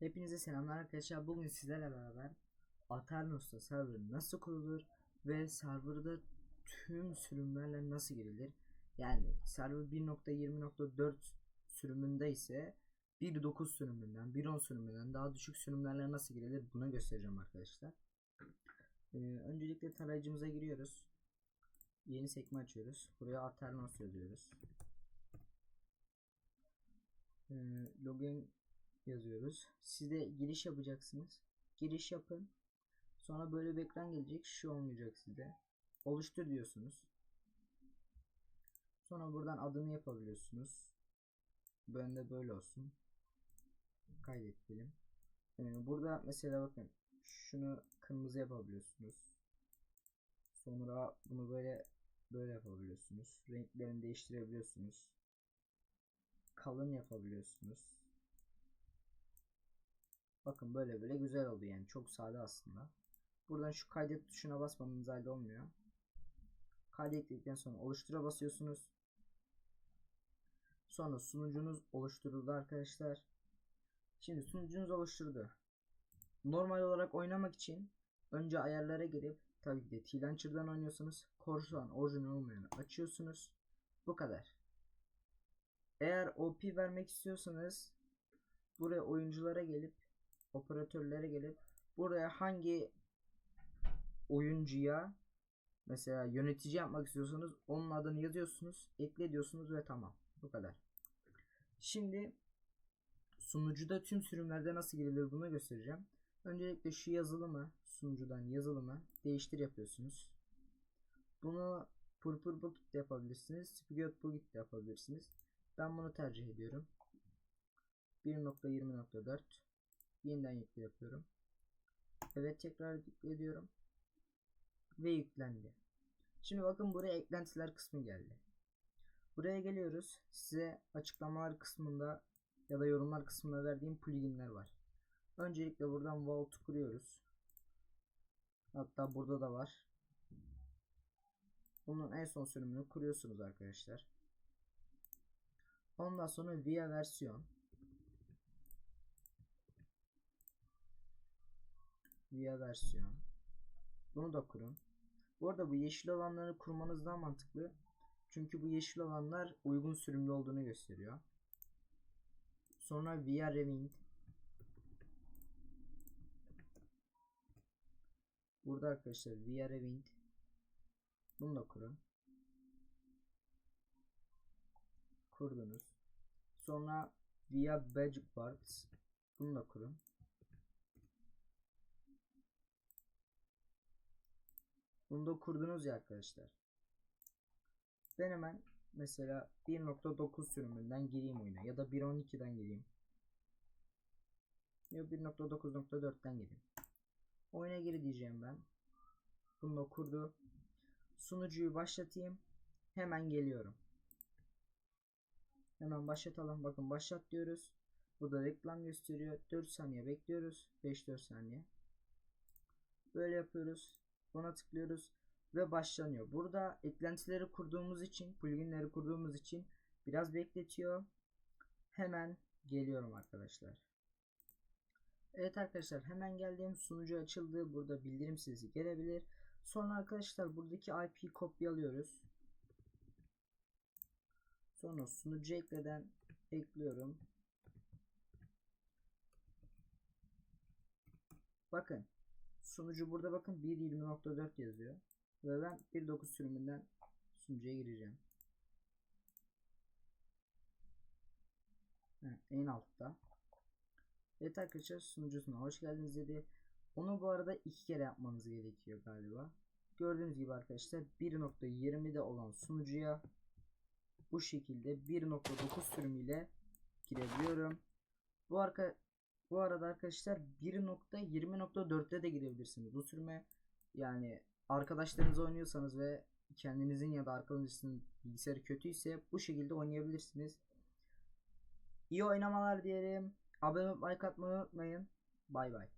Hepinize selamlar arkadaşlar. Bugün sizlerle beraber Aternos'ta server nasıl kurulur ve serverda tüm sürümlerle nasıl girilir? Yani server 1.20.4 sürümünde ise 1.9 sürümünden, 1.10 sürümünden daha düşük sürümlerle nasıl girilir bunu göstereceğim arkadaşlar. Ee, öncelikle tarayıcımıza giriyoruz. Yeni sekme açıyoruz. Buraya Aternos yazıyoruz. Ee, login yazıyoruz. Siz de giriş yapacaksınız. Giriş yapın. Sonra böyle bir ekran gelecek. Şu olmayacak size. Oluştur diyorsunuz. Sonra buradan adını yapabiliyorsunuz. Ben de böyle olsun. Kaydet. Ee, burada mesela bakın şunu kırmızı yapabiliyorsunuz. Sonra bunu böyle böyle yapabiliyorsunuz. Renklerini değiştirebiliyorsunuz. Kalın yapabiliyorsunuz. Bakın böyle böyle güzel oldu yani çok sade aslında. Buradan şu kaydet tuşuna basmanız halde olmuyor. Kaydettikten sonra oluştura basıyorsunuz. Sonra sunucunuz oluşturuldu arkadaşlar. Şimdi sunucunuz oluşturdu. Normal olarak oynamak için önce ayarlara girip tabii ki de T-Launcher'dan oynuyorsunuz. Korsan orijinal olmayanı açıyorsunuz. Bu kadar. Eğer OP vermek istiyorsanız buraya oyunculara gelip operatörlere gelip buraya hangi oyuncuya mesela yönetici yapmak istiyorsanız onun adını yazıyorsunuz, ekle diyorsunuz ve tamam. Bu kadar. Şimdi sunucuda tüm sürümlerde nasıl girilir bunu göstereceğim. Öncelikle şu yazılımı sunucudan yazılımı değiştir yapıyorsunuz. Bunu Purple Bookit de yapabilirsiniz. Spigot de yapabilirsiniz. Ben bunu tercih ediyorum. 1.20.4 Yeniden yükle yapıyorum. Evet tekrar yükle diyorum. Ve yüklendi. Şimdi bakın buraya eklentiler kısmı geldi. Buraya geliyoruz. Size açıklamalar kısmında ya da yorumlar kısmında verdiğim pluginler var. Öncelikle buradan Vault kuruyoruz. Hatta burada da var. Bunun en son sürümünü kuruyorsunuz arkadaşlar. Ondan sonra via versiyon via versiyon. Bunu da kurun. Bu arada bu yeşil olanları kurmanız daha mantıklı. Çünkü bu yeşil olanlar uygun sürümlü olduğunu gösteriyor. Sonra via rewind. Burada arkadaşlar via rewind. Bunu da kurun. Kurdunuz. Sonra via badge parts. Bunu da kurun. Bunu da kurdunuz ya arkadaşlar. Ben hemen mesela 1.9 sürümünden gireyim oyuna ya da 1.12'den gireyim. Ya 1.9.4'ten gireyim. Oyuna gir diyeceğim ben. Bunu da kurdu. Sunucuyu başlatayım. Hemen geliyorum. Hemen başlatalım. Bakın başlat diyoruz. Burada reklam gösteriyor. 4 saniye bekliyoruz. 5-4 saniye. Böyle yapıyoruz. Buna tıklıyoruz ve başlanıyor. Burada eklentileri kurduğumuz için, pluginleri kurduğumuz için biraz bekletiyor. Hemen geliyorum arkadaşlar. Evet arkadaşlar hemen geldim. Sunucu açıldı. Burada bildirim sesi gelebilir. Sonra arkadaşlar buradaki IP kopyalıyoruz. Sonra sunucu ekleden ekliyorum. Bakın sunucu burada bakın 1.20.4 yazıyor. Ve ben 1.9 sürümünden sunucuya gireceğim. Evet, en altta. Evet arkadaşlar sunucusuna hoş geldiniz dedi. Onu bu arada iki kere yapmanız gerekiyor galiba. Gördüğünüz gibi arkadaşlar 1.20'de olan sunucuya bu şekilde 1.9 sürümüyle girebiliyorum. Bu arka bu arada arkadaşlar 1.20.4'te de girebilirsiniz. Bu sürüme yani arkadaşlarınızla oynuyorsanız ve kendinizin ya da arkadaşınızın bilgisayarı kötüyse bu şekilde oynayabilirsiniz. İyi oynamalar diyelim. Abone olmayı like atmayı unutmayın. Bay bay.